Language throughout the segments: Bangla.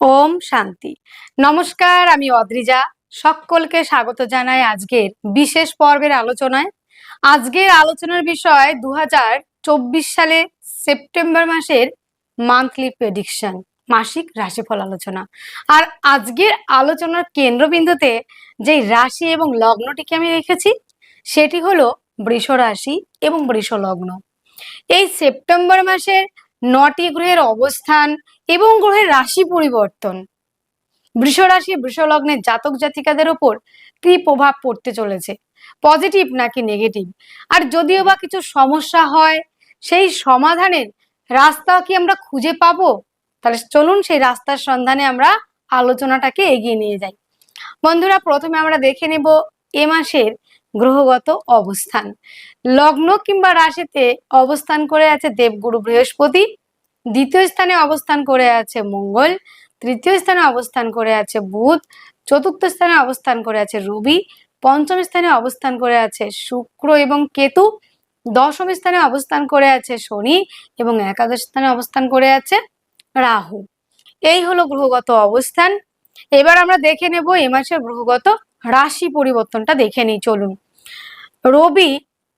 ওম শান্তি। নমস্কার, আমি অদ্রিজা। সকলকে স্বাগত জানাই আজকের বিশেষ পর্বের আলোচনায়। আজকের আলোচনার বিষয় দু হাজার চব্বিশ সালে সেপ্টেম্বর মাসের মান্থলি প্রেডিকশন মাসিক রাশিফল আলোচনা। আর আজকের আলোচনার কেন্দ্রবিন্দুতে যে রাশি এবং লগ্নটিকে আমি রেখেছি, সেটি হলো বৃষ রাশি এবং বৃষ লগ্ন এই সেপ্টেম্বর মাসের নটি গ্রহের অবস্থান এবং গ্রহের রাশি পরিবর্তন। বৃষ রাশি, বৃষ লগ্নের জাতক জাতিকাদের ওপর কি প্রভাব পড়তে চলেছে? পজিটিভ নাকি নেগেটিভ আর যদিও বা কিছু সমস্যা হয়, সেই সমাধানের রাস্তা কি আমরা খুঁজে পাবো? তাহলে চলুন সেই রাস্তার সন্ধানে আমরা আলোচনাটাকে এগিয়ে নিয়ে যাই। বন্ধুরা, প্রথমে আমরা দেখে নেব এ মাসের গ্রহগত অবস্থান। লগ্ন কিংবা রাশিতে অবস্থান করে আছে দেবগুরু বৃহস্পতি, দ্বিতীয় স্থানে অবস্থান করে আছে মঙ্গল, তৃতীয় স্থানে অবস্থান করে আছে বুধ, চতুর্থ স্থানে অবস্থান করে আছে রবি, পঞ্চম স্থানে অবস্থান করে আছে শুক্র এবং কেতু, দশম স্থানে অবস্থান করে আছে শনি এবং একাদশ স্থানে অবস্থান করে আছে রাহু। এই হলো গ্রহগত অবস্থান। এবার আমরা দেখে নেব এ মাসের গ্রহগত রাশি পরিবর্তনটা দেখে নিই, চলুন। রবি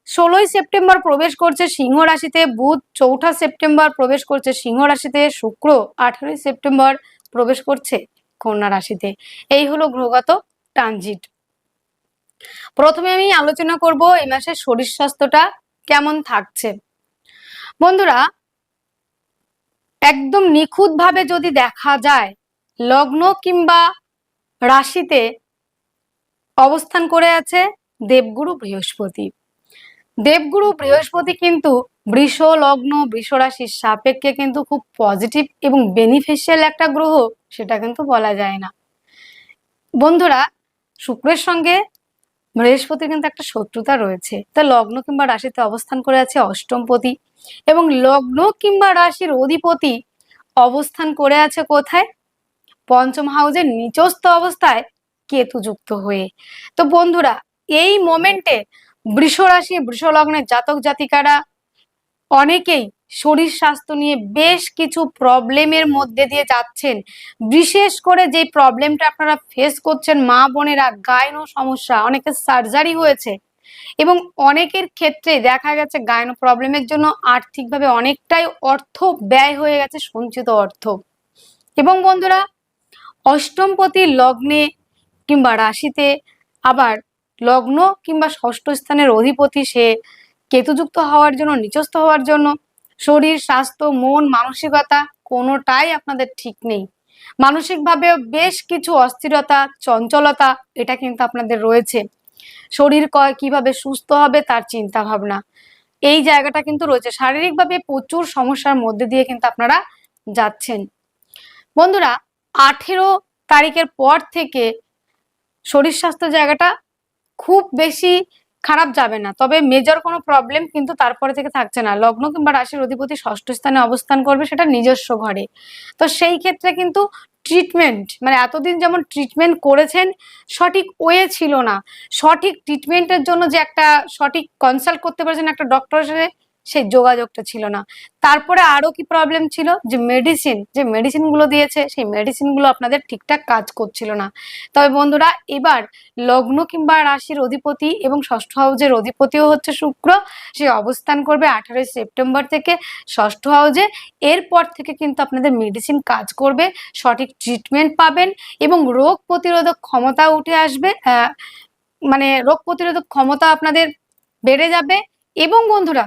ষোলোই সেপ্টেম্বর প্রবেশ করছে সিংহ রাশিতে, বুধ চৌঠা সেপ্টেম্বর প্রবেশ করছে সিংহ রাশিতে, শুক্র আঠারোই সেপ্টেম্বর প্রবেশ করছে কন্যা রাশিতে। এই হলো গ্রহগত ট্রানজিট। প্রথমে আমি আলোচনা করব এই মাসের শরীর স্বাস্থ্যটা কেমন থাকছে। বন্ধুরা, একদম নিখুঁতভাবে যদি দেখা যায়, লগ্ন কিংবা রাশিতে অবস্থান করে আছে দেবগুরু বৃহস্পতি। দেবগুরু বৃহস্পতি কিন্তু বৃষ, লগ্ন, বৃষ রাশির সাপেক্ষে কিন্তু খুব পজিটিভ এবং বেনিফিশিয়াল একটা গ্রহ, সেটা কিন্তু বলা যায় না। বন্ধুরা, শুক্রের সঙ্গে বৃহস্পতির কিন্তু একটা শত্রুতা রয়েছে। তা লগ্ন কিংবা রাশিতে অবস্থান করে আছে অষ্টমপতি এবং লগ্ন কিংবা রাশির অধিপতি অবস্থান করে আছে কোথায়? পঞ্চম হাউজের নিচস্থ অবস্থায় কেতু যুক্ত হয়ে। তো বন্ধুরা এই মোমেন্টে বৃষ রাশি বৃষ লগ্নের জাতক জাতিকারা অনেকেই শরীর স্বাস্থ্য নিয়ে বেশ কিছু প্রবলেমের মধ্যে দিয়ে যাচ্ছেন। বিশেষ করে যে প্রবলেমটা আপনারা ফেস করছেন, মা বোনেরা গায়নো সমস্যা, অনেকের সার্জারি হয়েছে এবং অনেকের ক্ষেত্রে দেখা গেছে গায়নো প্রবলেমের জন্য আর্থিকভাবে অনেকটাই অর্থ ব্যয় হয়ে গেছে, সঞ্চিত অর্থ। এবং বন্ধুরা, অষ্টমপতি লগ্নে কিংবা রাশিতে আবার লগ্ন কিংবা ষষ্ঠ স্থানের অধিপতি সে কেতুযুক্ত হওয়ার জন্য, নিচস্থ হওয়ার জন্য, শরীর, স্বাস্থ্য, মন, মানসিকতা কোনোটাই আপনাদের ঠিক নেই। মানসিকভাবে বেশ কিছু অস্থিরতা, চঞ্চলতা এটা কিন্তু আপনাদের রয়েছে। শরীর কয়, কীভাবে সুস্থ হবে তার চিন্তা ভাবনা। এই জায়গাটা কিন্তু রয়েছে। শারীরিকভাবে প্রচুর সমস্যার মধ্যে দিয়ে কিন্তু আপনারা যাচ্ছেন। বন্ধুরা, আঠেরো তারিখের পর থেকে শরীর স্বাস্থ্য জায়গাটা খুব বেশি খারাপ যাবে না। তবে মেজর কোনো প্রবলেম কিন্তু তারপরে থেকে থাকছে না। লগ্ন কিংবা রাশির অধিপতি ষষ্ঠ স্থানে অবস্থান করবে সেটা নিজস্ব ঘরে। তো সেই ক্ষেত্রে কিন্তু ট্রিটমেন্ট মানে এতদিন যেমন ট্রিটমেন্ট করেছেন, সঠিক ওয়ে ছিল না। সঠিক ট্রিটমেন্টের জন্য যে একটা সঠিক কনসাল্ট করতে পারছেন একটা ডক্টরের সাথে সেই যোগাযোগটা ছিল না। তারপরে আরও কি প্রবলেম ছিল? যে মেডিসিন যে মেডিসিনগুলো দিয়েছে, সেই মেডিসিনগুলো আপনাদের ঠিকঠাক কাজ করছিল না। তবে বন্ধুরা, এবার লগ্ন কিংবা রাশির অধিপতি এবং ষষ্ঠ হাউজের অধিপতিও হচ্ছে শুক্র। সে অবস্থান করবে আঠারোই সেপ্টেম্বর থেকে ষষ্ঠ হাউজে। এরপর থেকে কিন্তু আপনাদের মেডিসিন কাজ করবে, সঠিক ট্রিটমেন্ট পাবেন এবং রোগ প্রতিরোধক ক্ষমতা উঠে আসবে। মানে রোগ প্রতিরোধক ক্ষমতা আপনাদের বেড়ে যাবে। এবং বন্ধুরা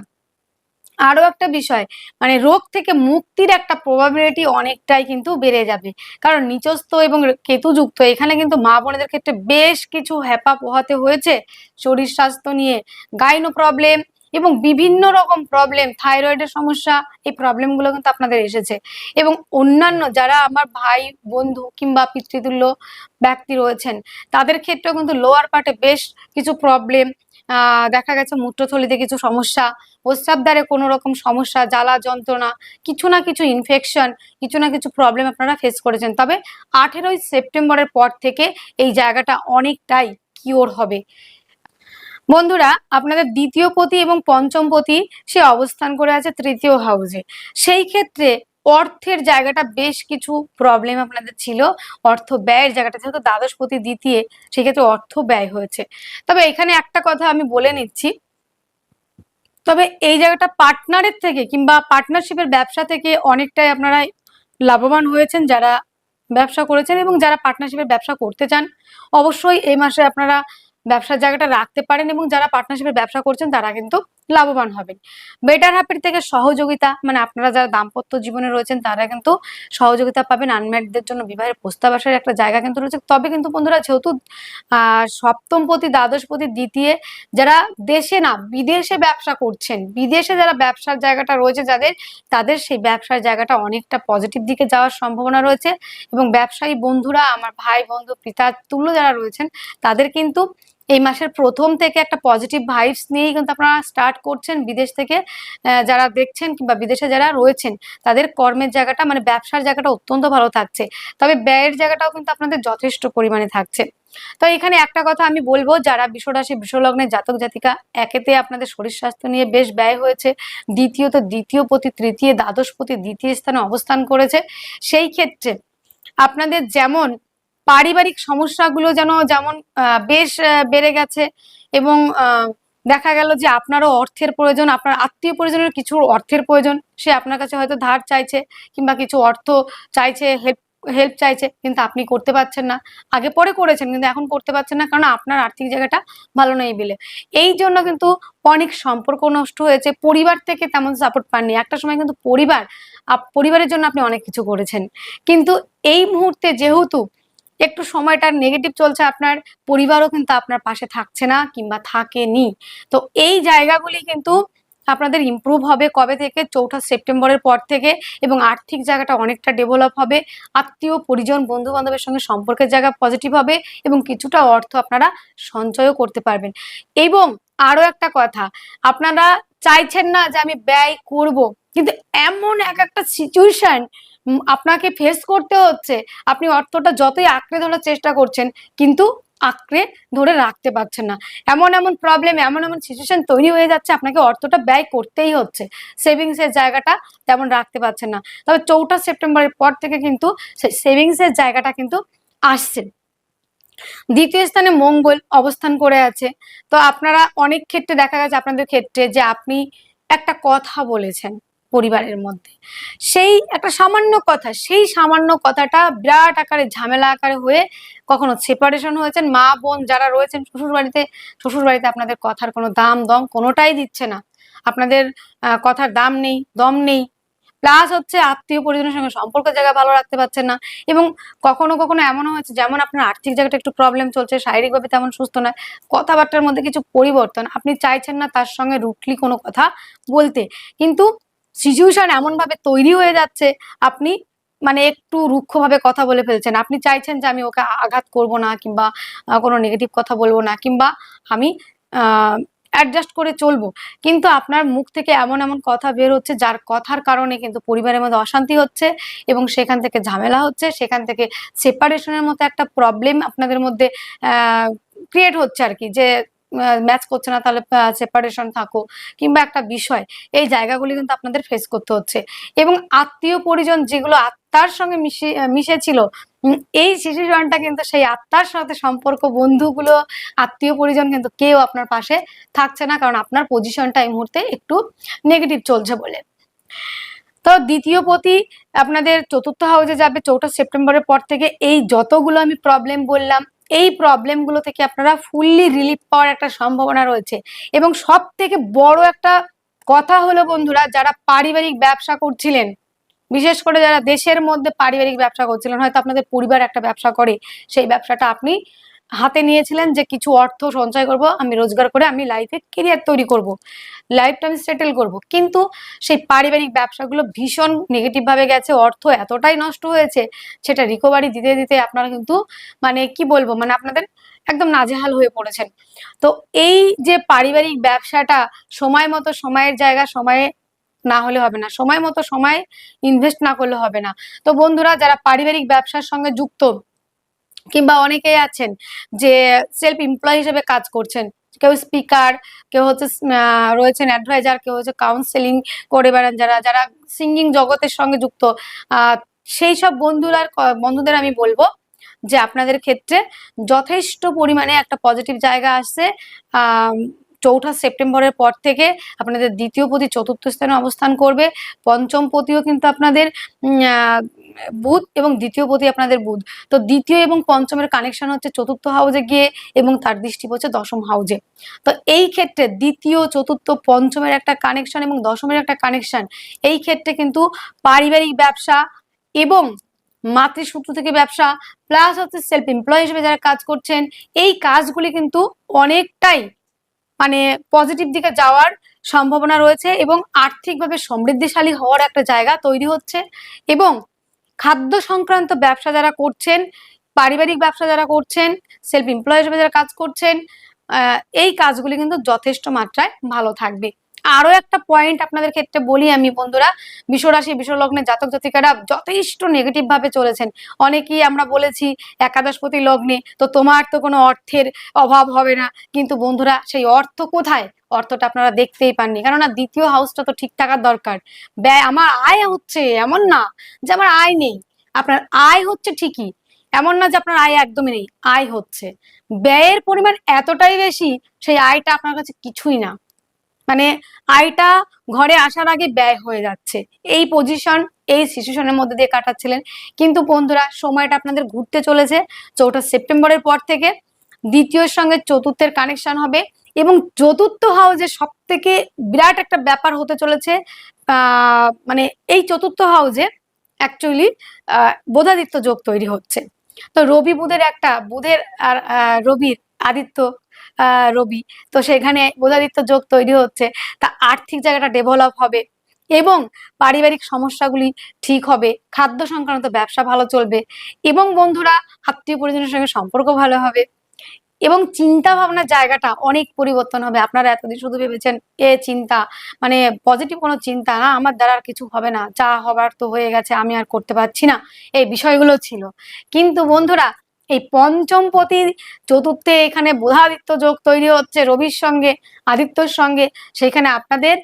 আরও একটা বিষয় মানে রোগ থেকে মুক্তির একটা প্রবাবিলিটি অনেকটাই কিন্তু বেড়ে যাবে। কারণ নিচস্থ এবং কেতুযুক্ত, এখানে কিন্তু মা বোনেদের ক্ষেত্রে বেশ কিছু হ্যাপা পোহাতে হয়েছে শরীর স্বাস্থ্য নিয়ে। গাইনো প্রবলেম এবং বিভিন্ন রকম প্রবলেম থাইরয়েডের সমস্যা, এই প্রবলেমগুলো কিন্তু আপনাদের এসেছে। এবং অন্যান্য যারা আমার ভাই, বন্ধু কিংবা পিতৃতুল্য ব্যক্তি রয়েছেন, তাদের ক্ষেত্রেও কিন্তু লোয়ার পার্টে বেশ কিছু প্রবলেম দেখা গেছে মূত্রথলিতে কিছু সমস্যা প্রস্রাবদ্বারে কোনো রকম সমস্যা, জ্বালা, যন্ত্রণা, কিছু না কিছু ইনফেকশন কিছু না কিছু প্রবলেম আপনারা ফেস করেছেন। তবে আঠেরোই সেপ্টেম্বরের পর থেকে এই জায়গাটা অনেকটাই কিওর হবে। বন্ধুরা, আপনাদের দ্বিতীয় পতি এবং পঞ্চম পতি সে অবস্থান করে আছে তৃতীয় হাউসে সেই ক্ষেত্রে অর্থের জায়গাটা বেশ কিছু প্রবলেম আপনাদের ছিল। অর্থ ব্যয়ের জায়গাটা, যেহেতু দ্বাদশপতি দ্বিতীয়, সেক্ষেত্রে অর্থ ব্যয় হয়েছে। তবে এখানে একটা কথা আমি বলে নিচ্ছি। তবে এই জায়গাটা পার্টনারের থেকে কিংবা পার্টনারশিপের ব্যবসা থেকে অনেকটাই আপনারা লাভবান হয়েছেন যারা ব্যবসা করেছেন এবং যারা পার্টনারশিপের ব্যবসা করতে চান। অবশ্যই এই মাসে আপনারা ব্যবসার জায়গাটা রাখতে পারেন এবং যারা পার্টনারশিপের ব্যবসা করছেন তারা কিন্তু লাভবান হবেন। বেটার হ্যাপির থেকে সহযোগিতা মানে আপনারা যারা দাম্পত্য জীবনে রয়েছেন, তারা কিন্তু সহযোগিতা পাবেন। আনম্যারিডদের জন্য বিবাহের প্রস্তাব আসার একটা জায়গা কিন্তু রয়েছে। তবে কিন্তু বন্ধুরা, যেহেতু সপ্তমপতি, দ্বাদশপতি, দ্বিতীয়, যারা দেশে না, বিদেশে ব্যবসা করছেন, বিদেশে যারা ব্যবসার জায়গাটা রয়েছে যাদের, তাদের সেই ব্যবসার জায়গাটা অনেকটা পজিটিভ দিকে যাওয়ার সম্ভাবনা রয়েছে। এবং ব্যবসায়ী বন্ধুরা, আমার ভাই বন্ধু পিতা তুল্য যারা রয়েছেন, তাদের কিন্তু এই মাসের প্রথম থেকে একটা পজিটিভ ভাইবস নিয়েই কিন্তু আপনারা স্টার্ট করছেন বিদেশ থেকে যারা দেখছেন কিংবা বিদেশে যারা রয়েছেন, তাদের কর্মের জায়গাটা মানে ব্যবসার জায়গাটা অত্যন্ত ভালো থাকছে। তবে ব্যয়ের জায়গাটাও কিন্তু আপনাদের যথেষ্ট পরিমাণে থাকছে। তো এখানে একটা কথা আমি বলব, যারা বিশ্বরাশি, বিশ্বলগ্নের জাতক জাতিকা, একেতে আপনাদের শরীর স্বাস্থ্য নিয়ে বেশ ব্যয় হয়েছে। দ্বিতীয়ত দ্বিতীয় প্রতি তৃতীয় দ্বাদশ প্রতি দ্বিতীয় স্থানে অবস্থান করেছে। সেই ক্ষেত্রে আপনাদের যেমন পারিবারিক সমস্যাগুলো যেন যেমন বেশ বেড়ে গেছে এবং দেখা গেল যে আপনারও অর্থের প্রয়োজন, আপনার আত্মীয় পরিজনের কিছু অর্থের প্রয়োজন, সে আপনার কাছে হয়তো ধার চাইছে কিংবা কিছু অর্থ চাইছে, হেল্প হেল্প চাইছে, কিন্তু আপনি করতে পারছেন না। আগে পরে করেছেন, কিন্তু এখন করতে পারছেন না, কারণ আপনার আর্থিক জায়গাটা ভালো নেই বলে। এই জন্য কিন্তু অনেক সম্পর্ক নষ্ট হয়েছে, পরিবার থেকে তেমন সাপোর্ট পাননি। একটা সময় কিন্তু পরিবার পরিবারের জন্য আপনি অনেক কিছু করেছেন। কিন্তু এই মুহূর্তে যেহেতু একটু সময়টা নেগেটিভ চলছে আপনার, পরিবারও কিন্তু আপনার পাশে থাকছে না কিংবা থাকেনি। তো এই জায়গাগুলি কিন্তু আপনাদের ইমপ্রুভ হবে কবে থেকে? চৌঠা সেপ্টেম্বরের পর থেকে এবং আর্থিক জায়গাটা অনেকটা ডেভেলপ হবে। আত্মীয়, পরিজন বন্ধু বান্ধবের সঙ্গে সম্পর্কের জায়গা পজিটিভ হবে এবং কিছুটা অর্থ আপনারা সঞ্চয়ও করতে পারবেন। এবং আরও একটা কথা, আপনারা চাইছেন না যে আমি ব্যয় করব, কিন্তু এমন এক একটা সিচুয়েশন আপনাকে ফেস করতে হচ্ছে। আপনি অর্থটা যতই আঁকড়ে ধরার চেষ্টা করছেন, কিন্তু আঁকড়ে ধরে রাখতে পারছেন না। এমন এমন প্রবলেম এমন এমন সিচুয়েশন তৈরি হয়ে যাচ্ছে, আপনাকে অর্থটা ব্যয় করতেই হচ্ছে। সেভিংস এর জায়গাটা তেমন রাখতে পারছেন না। তবে চৌঠা সেপ্টেম্বরের পর থেকে কিন্তু সেই সেভিংস এর জায়গাটা কিন্তু আসছে। দ্বিতীয় স্থানে মঙ্গল অবস্থান করে আছে। তো আপনারা অনেক ক্ষেত্রে দেখা গেছে, আপনাদের ক্ষেত্রে যে আপনি একটা কথা বলেছেন। পরিবারের মধ্যে। সেই একটা সামান্য কথা, সেই সামান্য কথাটা বিরাট আকারে ঝামেলা আকারে হয়ে কখনো সেপারেশন হয়েছেন। মা, বোন যারা রয়েছেন শ্বশুর বাড়িতে শ্বশুর বাড়িতে আপনাদের কথার কোনো দাম, দম কোনোটাই দিচ্ছে না। আপনাদের কথার দাম নেই, দম নেই। প্লাস হচ্ছে আত্মীয় পরিজনের সঙ্গে সম্পর্কের জায়গা ভালো রাখতে পারছেন না এবং কখনো কখনো এমনও হয়েছে, যেমন আপনার আর্থিক জায়গাটা একটু প্রবলেম চলছে, শারীরিকভাবে তেমন সুস্থ নয়। কথাবার্তার মধ্যে কিছু পরিবর্তন। আপনি চাইছেন না তার সঙ্গে রুটলি কোনো কথা বলতে। কিন্তু সিচুয়েশন এমন ভাবে তৈরি হয়ে যাচ্ছে, আপনি মানে একটু রুক্ষভাবে কথা বলে ফেলছেন। আপনি চাইছেন যে আমি ওকে আঘাত করব না কিংবা কোনো নেগেটিভ কথা বলব না কিংবা আমি অ্যাডজাস্ট করে চলবো। কিন্তু আপনার মুখ থেকে এমন এমন কথা বের হচ্ছে যার কথার কারণে কিন্তু পরিবারের মধ্যে অশান্তি হচ্ছে এবং সেখান থেকে ঝামেলা হচ্ছে, সেখান থেকে সেপারেশনের মতো একটা প্রবলেম আপনাদের মধ্যে ক্রিয়েট হচ্ছে আর কি। যে ম্যাচ করছে না, তাহলে সেপারেশন থাকো। কিংবা একটা বিষয়, এই জায়গাগুলি কিন্তু আপনাদের ফেস করতে হচ্ছে। এবং আত্মীয় পরিজন যেগুলো আত্মার সঙ্গে মিশে, মিশেছিল এই সিচুয়েশনটা কিন্তু সেই আত্মার সাথে সম্পর্ক বন্ধুগুলো, আত্মীয় পরিজন কিন্তু কেউ আপনার পাশে থাকছে না, কারণ আপনার পজিশনটা এই মুহূর্তে একটু নেগেটিভ চলছে বলে। তো দ্বিতীয় পতি আপনাদের চতুর্থ হাউসে যাবে, চৌঠা সেপ্টেম্বরের পর থেকে এই যতগুলো আমি প্রবলেম বললাম এই প্রবলেমগুলো থেকে আপনারা ফুললি রিলিফ পাওয়ার একটা সম্ভাবনা রয়েছে। এবং সব থেকে বড় একটা কথা হলো বন্ধুরা, যারা পারিবারিক ব্যবসা করছিলেন, বিশেষ করে যারা দেশের মধ্যে পারিবারিক ব্যবসা করছিলেন, হয়তো আপনাদের পরিবার একটা ব্যবসা করে, সেই ব্যবসাটা আপনি হাতে নিয়েছিলেন যে কিছু অর্থ সঞ্চয় করব, আমি রোজগার করে আমি লাইফে কেরিয়ার তৈরি করব লাইফটা আমি সেটেল করব। কিন্তু সেই পারিবারিক ব্যবসাগুলো ভীষণ নেগেটিভ ভাবে গেছে, অর্থ এতটাই নষ্ট হয়েছে, সেটা রিকভারি দিতে দিতে আপনারা কিন্তু মানে কি বলব মানে আপনাদের একদম নাজেহাল হয়ে পড়েছেন। তো এই যে পারিবারিক ব্যবসাটা সময় মতো সময়ের জায়গা, সময়ে না হলে হবে না, সময় মতো সময় ইনভেস্ট না করলে হবে না। তো বন্ধুরা, যারা পারিবারিক ব্যবসার সঙ্গে যুক্ত কিংবা অনেকেই আছেন যে সেলফ এমপ্লয় হিসেবে কাজ করছেন। কেউ স্পিকার কেউ হচ্ছে রয়েছেন অ্যাডভাইজার কেউ হচ্ছে কাউন্সেলিং করে বেড়ান যারা যারা সিঙ্গিং জগতের সঙ্গে যুক্ত। সেই সব বন্ধুরা বন্ধুদের আমি বলব যে আপনাদের ক্ষেত্রে যথেষ্ট পরিমাণে একটা পজিটিভ জায়গা আসছে। চৌঠা সেপ্টেম্বরের পর থেকে আপনাদের দ্বিতীয় পতি চতুর্থ স্থানে অবস্থান করবে। পঞ্চম পতিও কিন্তু আপনাদের বুধ এবং দ্বিতীয় পতি আপনাদের বুধ। তো দ্বিতীয় এবং পঞ্চমের কানেকশন হচ্ছে চতুর্থ হাউজে গিয়ে এবং তার দৃষ্টি পড়ছে দশম হাউজে তো এই ক্ষেত্রে দ্বিতীয়, চতুর্থ, পঞ্চমের একটা কানেকশন এবং দশমের একটা কানেকশন এই ক্ষেত্রে কিন্তু পারিবারিক ব্যবসা এবং মাতৃসূত্র থেকে ব্যবসা প্লাস হচ্ছে সেলফ এমপ্লয় হিসেবে যারা কাজ করছেন, এই কাজগুলি কিন্তু অনেকটাই মানে পজিটিভ দিকে যাওয়ার সম্ভাবনা রয়েছে এবং আর্থিকভাবে সমৃদ্ধিশালী হওয়ার একটা জায়গা তৈরি হচ্ছে এবং খাদ্য সংক্রান্ত ব্যবসা যারা করছেন, পারিবারিক ব্যবসা যারা করছেন সেলফ এমপ্লয় হিসেবে যারা কাজ করছেন এই কাজগুলি কিন্তু যথেষ্ট মাত্রায় ভালো থাকবে। আরও একটা পয়েন্ট আপনাদের ক্ষেত্রে বলি আমি, বন্ধুরা। বিশ্বরাশি বিশ্বলগ্নে জাতক জাতিকারা যথেষ্ট নেগেটিভ ভাবে চলেছেন। অনেকেই আমরা বলেছি, একাদশপতি লগ্নে তো তোমার তো কোনো অর্থের অভাব হবে না। কিন্তু বন্ধুরা, সেই অর্থ কোথায়? অর্থটা আপনারা দেখতেই পাননি। কেননা দ্বিতীয় হাউসটা তো ঠিক থাকার দরকার। ব্যয়, আমার আয় হচ্ছে এমন না যে আমার আয় নেই। আপনার আয় হচ্ছে ঠিকই। এমন না যে আপনার আয় একদমই নেই, আয় হচ্ছে। ব্যয়ের পরিমাণ এতটাই বেশি, সেই আয়টা আপনার কাছে কিছুই না। মানে আয়টা ঘরে আসার আগে ব্যয় হয়ে যাচ্ছে। এই পজিশন এই সিচুয়েশনের মধ্যে দিয়ে কাটাচ্ছিলেন। কিন্তু বন্ধুরা, সময়টা আপনাদের ঘুরতে চলেছে। চৌঠা সেপ্টেম্বরের পর থেকে দ্বিতীয় সঙ্গে চতুর্থের কানেকশন হবে এবং চতুর্থ হাউজে সব থেকে বিরাট একটা ব্যাপার হতে চলেছে। মানে এই চতুর্থ হাউজে অ্যাকচুয়ালি বোধাদিত্য যোগ তৈরি হচ্ছে। তো রবি বুধের একটা, বুধের আর রবির আদিত্য রবি। তো সেখানে বোধাদিত্য যোগ তৈরি হচ্ছে। তা আর্থিক জায়গাটা ডেভেলপ হবে এবং পারিবারিক সমস্যাগুলি ঠিক হবে। খাদ্য সংক্রান্ত ব্যবসা ভালো চলবে এবং বন্ধুরা আত্মীয় পরিজনের সঙ্গে সম্পর্ক ভালো হবে এবং চিন্তা ভাবনার জায়গাটা অনেক পরিবর্তন হবে। আপনারা এতদিন শুধু ভেবেছেন, এ চিন্তা মানে পজিটিভ কোনো চিন্তা না, আমার দ্বারা আর কিছু হবে না। যা হবার তো হয়ে গেছে, আমি আর করতে পারছি না। এই বিষয়গুলো ছিল। কিন্তু বন্ধুরা এই পঞ্চম পতি চতুর্থে এখানে বোধাদিত্য যোগ তৈরি হচ্ছে রবির সঙ্গে, আদিত্যর সঙ্গে। সেখানে আপনাদের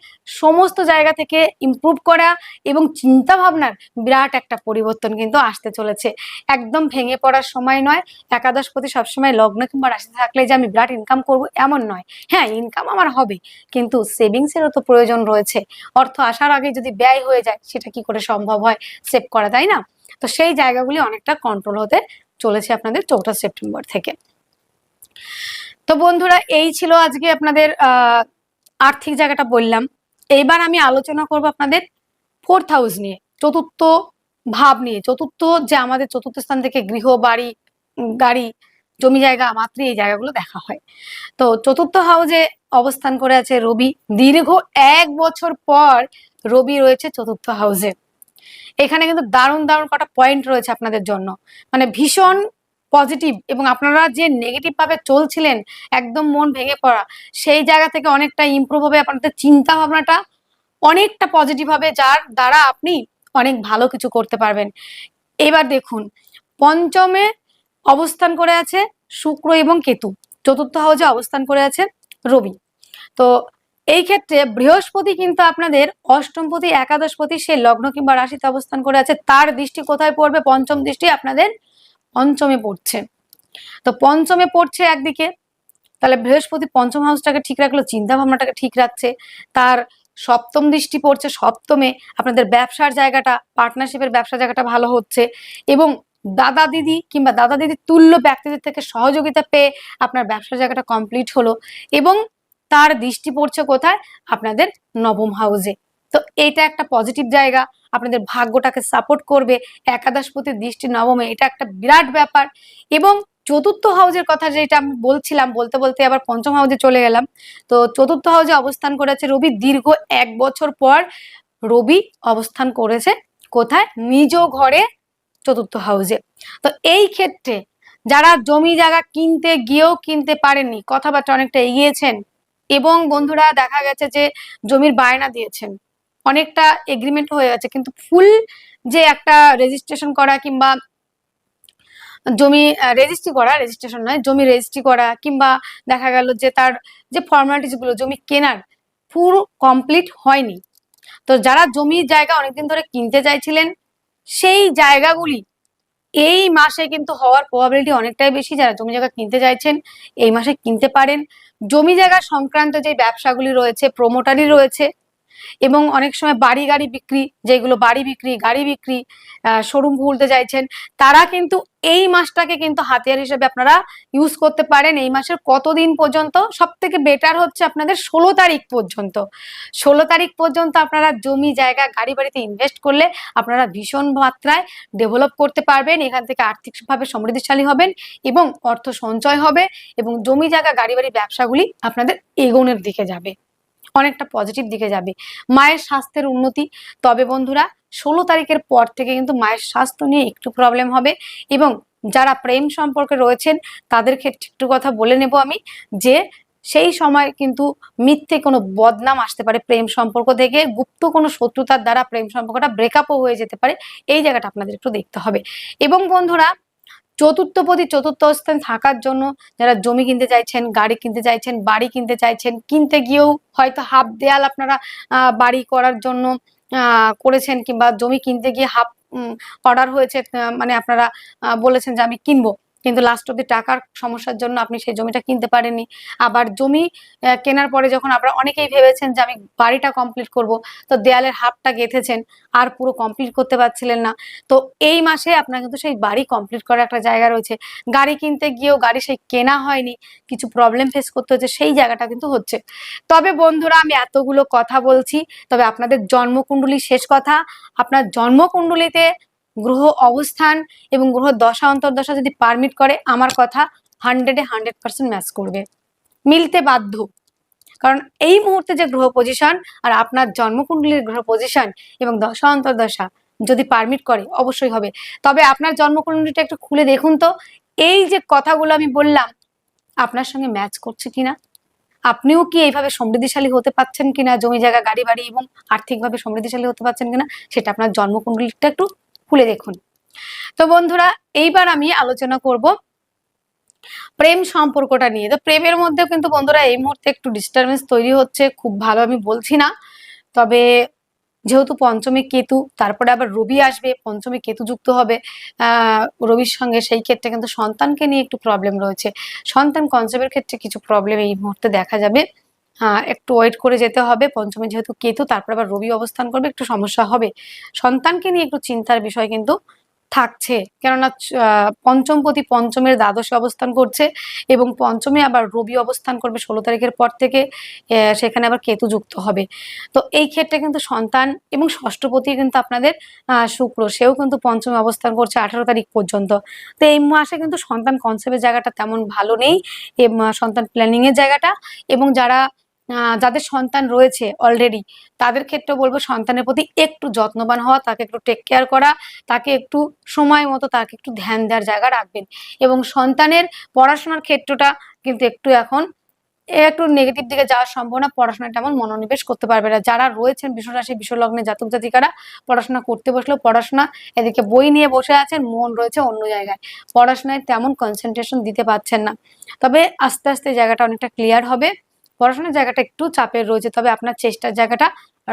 সমস্ত জায়গা থেকে ইমপ্রুভ করা এবং চিন্তা ভাবনার বিরাট একটা পরিবর্তন কিন্তু আসতে চলেছে। একদম ভেঙে পড়ার সময় নয়। একাদশপতি সবসময় লগ্ন কিংবা রাশিতে থাকলে যে আমি বিরাট ইনকাম করব এমন নয়। হ্যাঁ ইনকাম আমার হবে, কিন্তু সেভিংসেরও তো প্রয়োজন রয়েছে। অর্থ আসার আগে যদি ব্যয় হয়ে যায়, সেটা কি করে সম্ভব হয়? সেভ করা, তাই না? তো সেই জায়গাগুলি অনেকটা কন্ট্রোল হতে চলেছে আপনাদের চৌঠা সেপ্টেম্বর থেকে। তো বন্ধুরা, এই ছিল আজকে আপনাদের আর্থিক জায়গাটা বললাম। এইবার আমি আলোচনা করব আপনাদের ফোর্থ হাউস নিয়ে, চতুর্থ ভাব নিয়ে। চতুর্থ যে আমাদের চতুর্থ স্থান থেকে গৃহ, বাড়ি গাড়ি, জমি জায়গা মাত্র এই জায়গাগুলো দেখা হয়। তো চতুর্থ হাউসে অবস্থান করে আছে রবি। দীর্ঘ এক বছর পর রবি রয়েছে চতুর্থ হাউসে এখানে কিন্তু দারুণ দারুণ কটা পয়েন্ট রয়েছে আপনাদের জন্য। মানে ভীষণ পজিটিভ এবং আপনারা যে নেগেটিভ ভাবে চলছিলেন, একদম মন ভেঙে পড়া, সেই জায়গা থেকে অনেকটা ইমপ্রুভ হবে আপনাদের চিন্তা ভাবনাটা অনেকটা পজিটিভ হবে, যার দ্বারা আপনি অনেক ভালো কিছু করতে পারবেন। এবার দেখুন, পঞ্চমে অবস্থান করে আছে শুক্র এবং কেতু। চতুর্থ হাউসে অবস্থান করে আছে রবি। তো এই ক্ষেত্রে বৃহস্পতি কিন্তু আপনাদের অষ্টমপতি একাদশপতি সে লগ্ন কিংবা রাশিতে অবস্থান করে আছে। তার দৃষ্টি কোথায় পড়বে? পঞ্চম দৃষ্টি আপনাদের পঞ্চমে পড়ছে। তো পঞ্চমে পড়ছে একদিকে। তাহলে বৃহস্পতি পঞ্চম হাউসটাকে ঠিক রাখল চিন্তা ভাবনাটাকে ঠিক রাখছে। তার সপ্তম দৃষ্টি পড়ছে সপ্তমে। আপনাদের ব্যবসার জায়গাটা পার্টনারশিপের ব্যবসার জায়গাটা ভালো হচ্ছে। এবং দাদা দিদি কিংবা দাদা দিদির তুল্য ব্যক্তিদের থেকে সহযোগিতা পেয়ে আপনার ব্যবসার জায়গাটা কমপ্লিট হলো। এবং তার দৃষ্টি পড়ছে কোথায়? আপনাদের নবম হাউসে তো এটা একটা পজিটিভ জায়গা। আপনাদের ভাগ্যটাকে সাপোর্ট করবে। একাদশপতির দৃষ্টি নবমে, এটা একটা বিরাট ব্যাপার। এবং চতুর্থ হাউজের কথা যেটা আমি বলছিলাম, বলতে বলতে আবার পঞ্চম হাউজে চলে গেলাম। তো চতুর্থ হাউজে অবস্থান করেছে রবি। দীর্ঘ এক বছর পর রবি অবস্থান করেছে কোথায়? নিজ ঘরে চতুর্থ হাউসে তো এই ক্ষেত্রে যারা জমি জায়গা কিনতে গিয়েও কিনতে পারেননি, কথাবার্তা অনেকটা এগিয়েছেন এবং বন্ধুরা দেখা গেছে যে জমির বায়না দিয়েছেন। অনেকটা এগ্রিমেন্ট হয়ে গেছে, কিন্তু ফুল যে একটা রেজিস্ট্রেশন করা কিংবা জমি রেজিস্ট্রি করা রেজিস্ট্রেশন নয়, জমি রেজিস্ট্রি করা কিংবা দেখা গেল যে তার যে ফর্মালিটিসগুলো, জমি কেনার, পুরো কমপ্লিট হয়নি। তো যারা জমি জায়গা অনেকদিন ধরে কিনতে চাইছিলেন, সেই জায়গাগুলি এই মাসে কিন্তু হওয়ার প্রবাবিলিটি অনেকটাই বেশি। যারা জমি জায়গা কিনতে চাইছেন, এই মাসে কিনতে পারেন। জমি জায়গা সংক্রান্ত যে ব্যবসাগুলি রয়েছে প্রমোটারই রয়েছে এবং অনেক সময় বাড়ি গাড়ি বিক্রি, যেগুলো বাড়ি বিক্রি, গাড়ি বিক্রি শোরুম খুলতে চাইছেন, তারা কিন্তু এই মাসটাকে কিন্তু হাতিয়ার হিসেবে আপনারা ইউজ করতে পারেন। এই মাসের কতদিন পর্যন্ত? সব থেকে বেটার হচ্ছে আপনাদের ষোলো তারিখ পর্যন্ত। ষোলো তারিখ পর্যন্ত আপনারা জমি, জায়গা, গাড়ি বাড়িতে ইনভেস্ট করলে আপনারা ভীষণ মাত্রায় ডেভেলপ করতে পারবেন, এখান থেকে আর্থিকভাবে সমৃদ্ধিশালী হবেন এবং অর্থ সঞ্চয় হবে এবং জমি, জায়গা, গাড়ি বাড়ি, ব্যবসাগুলি আপনাদের এগোনের দিকে যাবে। অনেকটা পজিটিভ দিকে যাবে। মায়ের স্বাস্থ্যের উন্নতি। তবে বন্ধুরা, ষোলো তারিখের পর থেকে কিন্তু মায়ের স্বাস্থ্য নিয়ে একটু প্রবলেম হবে এবং যারা প্রেম সম্পর্কে রয়েছেন, তাদের ক্ষেত্রে একটু কথা বলে নেব আমি যে, সেই সময় কিন্তু মিথ্যে কোনো বদনাম আসতে পারে প্রেম সম্পর্ক থেকে, গুপ্ত কোনো শত্রুতার দ্বারা প্রেম সম্পর্কটা ব্রেকআপও হয়ে যেতে পারে। এই জায়গাটা আপনাদের একটু দেখতে হবে। এবং বন্ধুরা চতুর্থপতি চতুর্থ স্থান থাকার জন্য যারা জমি কিনতে চাইছেন, গাড়ি কিনতে চাইছেন, বাড়ি কিনতে চাইছেন, কিনতে গিয়েও হয়তো হাফ দেয়াল আপনারা বাড়ি করার জন্য করেছেন কিংবা জমি কিনতে গিয়ে হাফ অর্ডার হয়েছে মানে আপনারা বলেছেন যে আমি কিনবো। কিন্তু লাস্ট অব্দি টাকার সমস্যার জন্য আপনি সেই জমিটা কিনতে পারেননি। আবার জমি কেনার পরে যখন আপনারা অনেকেই ভেবেছেন যে আমি বাড়িটা কমপ্লিট করব, তো দেয়ালের হাফটা গেঁথেছেন, আর পুরো কমপ্লিট করতে পারছিলেন না। তো এই মাসে আপনার কিন্তু সেই বাড়ি কমপ্লিট করার একটা জায়গা রয়েছে। গাড়ি কিনতে গিয়েও গাড়ি সেই কেনা হয়নি, কিছু প্রবলেম ফেস করতে হচ্ছে, সেই জায়গাটা কিন্তু হচ্ছে। তবে বন্ধুরা, আমি এতগুলো কথা বলছি, তবে আপনাদের জন্মকুণ্ডলী শেষ কথা। আপনার জন্মকুণ্ডলিতে গ্রহ অবস্থান এবং গ্রহ দশা, অন্তর্দশা যদি পারমিট করে, আমার কথা হান্ড্রেডে হান্ড্রেড পার্সেন্ট ম্যাচ করবে। মিলতে বাধ্য। কারণ এই মুহূর্তে যে গ্রহ পজিশন আর আপনার জন্মকুণ্ডলীর গ্রহ পজিশন এবং দশা, অন্তর্দশা যদি পারমিট করে, অবশ্যই হবে। তবে আপনার জন্মকুণ্ডলীটা একটু খুলে দেখুন তো। এই যে কথাগুলো আমি বললাম, আপনার সঙ্গে ম্যাচ করছে কিনা? আপনিও কি এইভাবে সমৃদ্ধিশালী হতে পারছেন কিনা? জমি জায়গা, গাড়ি বাড়ি এবং আর্থিকভাবে সমৃদ্ধিশালী হতে পারছেন কিনা? সেটা আপনার জন্মকুণ্ডলীটা একটু খুলে দেখুন। তো বন্ধুরা, এইবার আমি আলোচনা করব প্রেম সম্পর্কটা নিয়ে। তো প্রেমের মধ্যে কিন্তু বন্ধুরা এই মুহূর্তে একটু ডিস্টারবেন্স তৈরি হচ্ছে, খুব ভালো আমি বলছি না। তবে যেহেতু পঞ্চমী কেতু, তারপরে আবার রবি আসবে, পঞ্চমী কেতু যুক্ত হবে রবির সঙ্গে সেই ক্ষেত্রে কিন্তু সন্তানকে নিয়ে একটু প্রবলেম রয়েছে। সন্তান কনসেপ্টের ক্ষেত্রে কিছু প্রবলেম এই মুহূর্তে দেখা যাবে। একটু ওয়েট করে যেতে হবে। পঞ্চমে যেহেতু কেতু, তারপর আবার রবি অবস্থান করবে, একটু সমস্যা হবে। সন্তানকে নিয়ে একটু চিন্তার বিষয় কিন্তু থাকছে। কেননা পঞ্চমপতি পঞ্চমের দ্বাদশে অবস্থান করছে এবং পঞ্চমে আবার রবি অবস্থান করবে ষোলো তারিখের পর থেকে সেখানে আবার কেতু যুক্ত হবে। তো এই ক্ষেত্রে কিন্তু সন্তান এবং ষষ্ঠপতি কিন্তু আপনাদের শুক্র। সেও কিন্তু পঞ্চমে অবস্থান করছে আঠারো তারিখ পর্যন্ত। তো এই মাসে কিন্তু সন্তান কনসেপ্টের জায়গাটা তেমন ভালো নেই। সন্তান প্ল্যানিং এর জায়গাটা এবং যারা যাদের সন্তান রয়েছে অলরেডি তাদের ক্ষেত্রে বলব সন্তানের প্রতি একটু যত্নবান হওয়া, তাকে একটু টেক কেয়ার করা, তাকে একটু সময় মতো তাকে একটু ধ্যান দেওয়ার জায়গা রাখবেন। এবং সন্তানের পড়াশোনার ক্ষেত্রটা কিন্তু একটু এখন, একটু নেগেটিভ দিকে যাওয়ার সম্ভাবনা, পড়াশোনায় তেমন মনোনিবেশ করতে পারবে না। যারা রয়েছেন বিশ্বরাশি, বিশ্বলগ্নে, জাতক জাতিকারা, পড়াশোনা করতে বসলেও পড়াশোনা, এদিকে বই নিয়ে বসে আছেন, মন রয়েছে অন্য জায়গায়। পড়াশোনায় তেমন কনসেন্ট্রেশন দিতে পারছেন না। তবে আস্তে আস্তে জায়গাটা অনেকটা ক্লিয়ার হবে। পড়াশোনার জায়গাটা একটু চাপের রয়েছে, তবে আপনার চেষ্টার জায়গাটা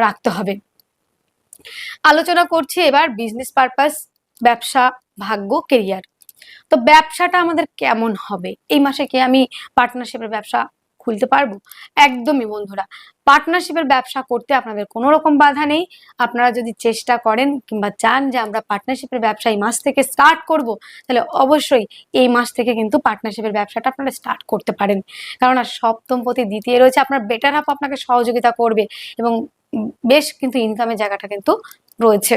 রাখতে হবে। আলোচনা করছি এবার বিজনেস পারপাস ব্যবসা, ভাগ্য কেরিয়ার তো ব্যবসাটা আমাদের কেমন হবে? এই মাসে কি আমি পার্টনারশিপের ব্যবসা খুলতে পারব? একদমই বন্ধুরা পার্টনারশিপের ব্যবসা করতে আপনাদের কোনো রকম বাধা নেই। আপনারা যদি চেষ্টা করেন কিংবা চান যে আমরা পার্টনারশিপের ব্যবসা এই মাস থেকে স্টার্ট করব, তাহলে অবশ্যই এই মাস থেকে কিন্তু পার্টনারশিপের ব্যবসাটা আপনারা স্টার্ট করতে পারেন। কারণ আর সপ্তম প্রতি দ্বিতীয় রয়েছে, আপনার বেটার হাফ আপনাকে সহযোগিতা করবে এবং বেশ কিন্তু ইনকামের জায়গাটা কিন্তু রয়েছে।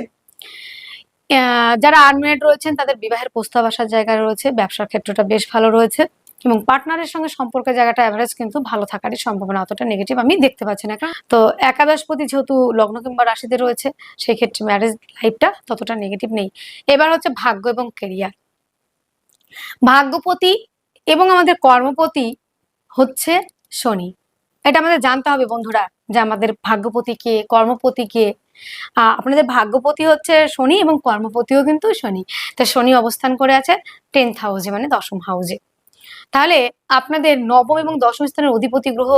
যারা আনমেরিড রয়েছেন, তাদের বিবাহের প্রস্তাব আসার জায়গায় রয়েছে, ব্যবসার ক্ষেত্রটা বেশ ভালো রয়েছে। এবং পার্টনারের সঙ্গে সম্পর্কের জায়গাটা অ্যাভারেজ কিন্তু ভালো থাকারই সম্ভাবনা অতটা নেগেটিভ আমি দেখতে পাচ্ছি না। তো একাদশপতি যেহেতু লগ্ন কিংবা রাশিতে রয়েছে সেই ক্ষেত্রে ম্যারেজ লাইফটা ততটা নেগেটিভ নেই। এবার হচ্ছে ভাগ্য এবং কেরিয়ার ভাগ্যপতি এবং আমাদের কর্মপতি হচ্ছে শনি। এটা আমাদের জানতে হবে বন্ধুরা, যে আমাদের ভাগ্যপতি কে, কর্মপতি কে। আপনাদের ভাগ্যপতি হচ্ছে শনি এবং কর্মপতিও কিন্তু শনি। তা শনি অবস্থান করে আছে টেন্থ হাউসে মানে দশম হাউসে তাহলে আপনাদের নবম এবং দশম স্থানের অধিপতি গ্রহ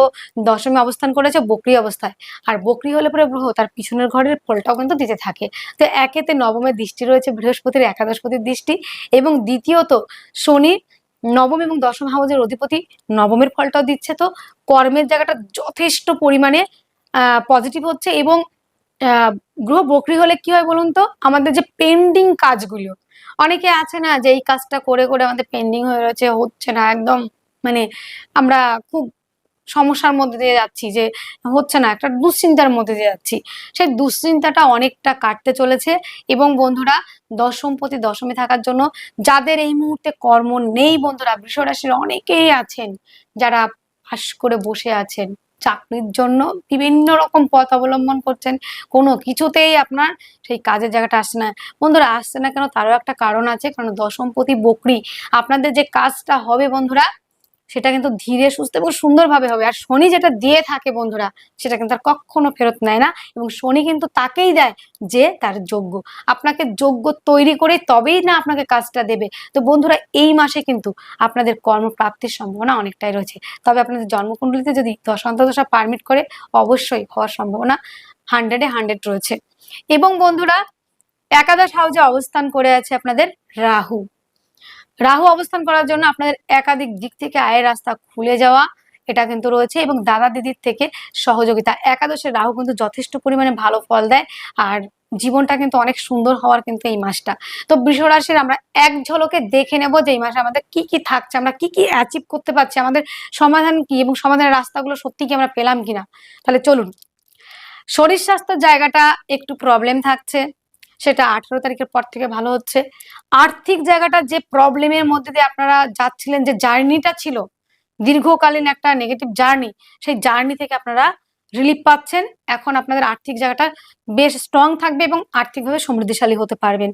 দশমে অবস্থান করেছে বকরি অবস্থায়। আর বকরি হলে পরে গ্রহ তার পিছনের ঘরের ফলটাও কিন্তু দিতে থাকে। তো একেতে নবমের দৃষ্টি রয়েছে বৃহস্পতির, একাদশপতির দৃষ্টি। এবং দ্বিতীয়ত শনি নবম এবং দশম হাউজের অধিপতি নবমের ফলটাও দিচ্ছে। তো কর্মের জায়গাটা যথেষ্ট পরিমাণে পজিটিভ হচ্ছে। এবং গ্রহ বকরি হলে কি হয় বলুন তো? আমাদের যে পেন্ডিং কাজগুলো অনেকে আছে না যে এই কাজটা করে করে আমাদের পেন্ডিং হয়ে রয়েছে, হচ্ছে না, একদম মানে আমরা খুব সমস্যার মধ্যে দিয়ে যাচ্ছি যে হচ্ছে না, একটা দুশ্চিন্তার মধ্যে দিয়ে যাচ্ছি। সেই দুশ্চিন্তাটা অনেকটা কাটতে চলেছে এবং বন্ধুরা দশম প্রতি দশমে থাকার জন্য যাদের এই মুহূর্তে কর্ম নেই বন্ধুরা বৃষ রাশির অনেকেই আছেন যারা পাশ করে বসে আছেন। চাকরির জন্য বিভিন্ন রকম পথ অবলম্বন করছেন। কোনো কিছুতেই আপনার সেই কাজের জায়গাটা আসছে না। বন্ধুরা, আসছে না কেন? তারও একটা কারণ আছে, কারণ দশমপতি বকরি। আপনাদের যে কাজটা হবে বন্ধুরা সেটা কিন্তু ধীরে সুস্থ এবং সুন্দরভাবে হবে। আর শনি যেটা দিয়ে থাকে বন্ধুরা, সেটা কিন্তু আর কখনো ফেরত নেয় না এবং শনি কিন্তু তাকেই দেয় যে তার যোগ্য। আপনাকে যোগ্য তৈরি করে তবেই না আপনাকে কাজটা দেবে। তো বন্ধুরা, এই মাসে কিন্তু আপনাদের কর্মপ্রাপ্তির সম্ভাবনা অনেকটাই রয়েছে। তবে আপনাদের জন্মকুণ্ডলিতে যদি দশান্তদশা পারমিট করে, অবশ্যই হওয়ার সম্ভাবনা হান্ড্রেডে হান্ড্রেড রয়েছে। এবং বন্ধুরা, একাদশ হাউজে অবস্থান করে আছে আপনাদের রাহু। রাহু অবস্থান করার জন্য আপনাদের একাধিক দিক থেকে আয়ের রাস্তা খুলে যাওয়া, এটা কিন্তু রয়েছে এবং দাদা দিদির থেকে সহযোগিতা। একাদশে রাহু কিন্তু যথেষ্ট পরিমাণে ভালো ফল দেয় আর জীবনটা কিন্তু অনেক সুন্দর হওয়ার কিন্তু এই মাসটা। তো বৃষ রাশির আমরা এক ঝলকে দেখে নেব যে এই মাসে আমাদের কি কি থাকছে, আমরা কি কি অ্যাচিভ করতে পারছি, আমাদের সমাধান কি এবং সমাধানের রাস্তাগুলো সত্যি কি আমরা পেলাম কিনা। তাহলে চলুন। শরীর স্বাস্থ্যের জায়গাটা একটু প্রবলেম থাকছে। সেটা আঠেরো তারিখের পর থেকে ভালো হচ্ছে। আর্থিক জায়গাটা যে প্রবলেমের মধ্যে দিয়ে আপনারা যাচ্ছিলেন, যে জার্নিটা ছিল, দীর্ঘকালীন একটা নেগেটিভ জার্নি সেই জার্নি থেকে আপনারা রিলিফ পাচ্ছেন। এখন আপনাদের আর্থিক জায়গাটা বেশ স্ট্রং থাকবে এবং আর্থিকভাবে সমৃদ্ধিশালী হতে পারবেন।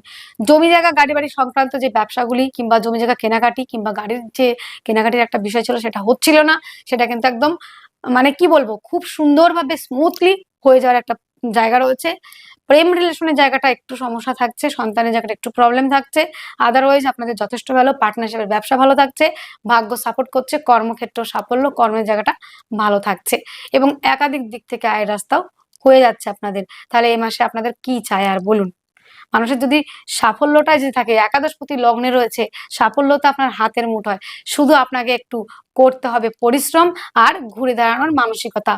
জমি জায়গা, গাড়ি বাড়ি সংক্রান্ত যে ব্যবসাগুলি কিংবা জমি জায়গা কেনাকাটি কিংবা গাড়ির যে কেনাকাটির একটা বিষয় ছিল, সেটা হচ্ছিল না। সেটা কিন্তু একদম মানে কি বলব, খুব সুন্দরভাবে স্মুথলি হয়ে যাওয়ার একটা জায়গা রয়েছে। প্রেম রিলেশনের জায়গাটা একটু সমস্যা থাকছে, সন্তানের জায়গাটা একটু প্রবলেম থাকছে। আদারওয়াইজ আপনাদের যথেষ্ট ভালো পার্টনারশিপের ব্যবসা ভালো থাকছে, ভাগ্য সাপোর্ট করছে, কর্মক্ষেত্র সাফল্য, কর্মের জায়গাটা ভালো থাকছে। এবং একাধিক দিক থেকে আয়ের রাস্তাও হয়ে যাচ্ছে আপনাদের। তাহলে এই মাসে আপনাদের কি চাই আর বলুন? মানুষের যদি সাফল্যটাই যদি থাকে, একাদশ একাদশপতি লগ্নে রয়েছে, সাফল্য তো আপনার হাতের মুঠোয়। শুধু আপনাকে একটু করতে হবে পরিশ্রম আর ঘুরে দাঁড়ানোর মানসিকতা।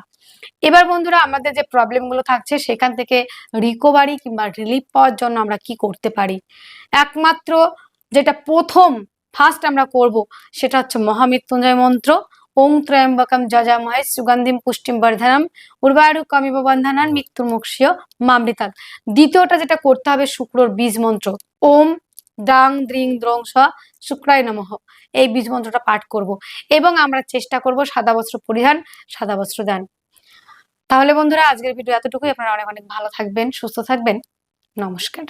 এবার বন্ধুরা, আমাদের যে প্রবলেমগুলো থাকছে, সেখান থেকে রিকভারি কিংবা রিলিফ পাওয়ার জন্য আমরা কি করতে পারি? একমাত্র যেটা প্রথম ফার্স্ট আমরা করব, সেটা হচ্ছে মহামৃত্যুঞ্জয় মন্ত্র। ওং ত্রয়ম্বকম যজামহে সুগন্ধিম পুষ্টিম বর্ধনম উর্বারু কমিব বন্ধনান মৃত্যুর মুক্ষীয় মামৃতাল। দ্বিতীয়টা যেটা করতে হবে শুক্রর বীজ মন্ত্র। ওম দ্রাং দ্রিং দ্রং স শুক্রায় নমঃ। এই বীজ মন্ত্রটা পাঠ করব এবং আমরা চেষ্টা করব সাদা বস্ত্র পরিধান, সাদা বস্ত্র দান। তাহলে বন্ধুরা, আজকের ভিডিও এতটুকুই। আপনারা অনেক অনেক ভালো থাকবেন, সুস্থ থাকবেন। নমস্কার।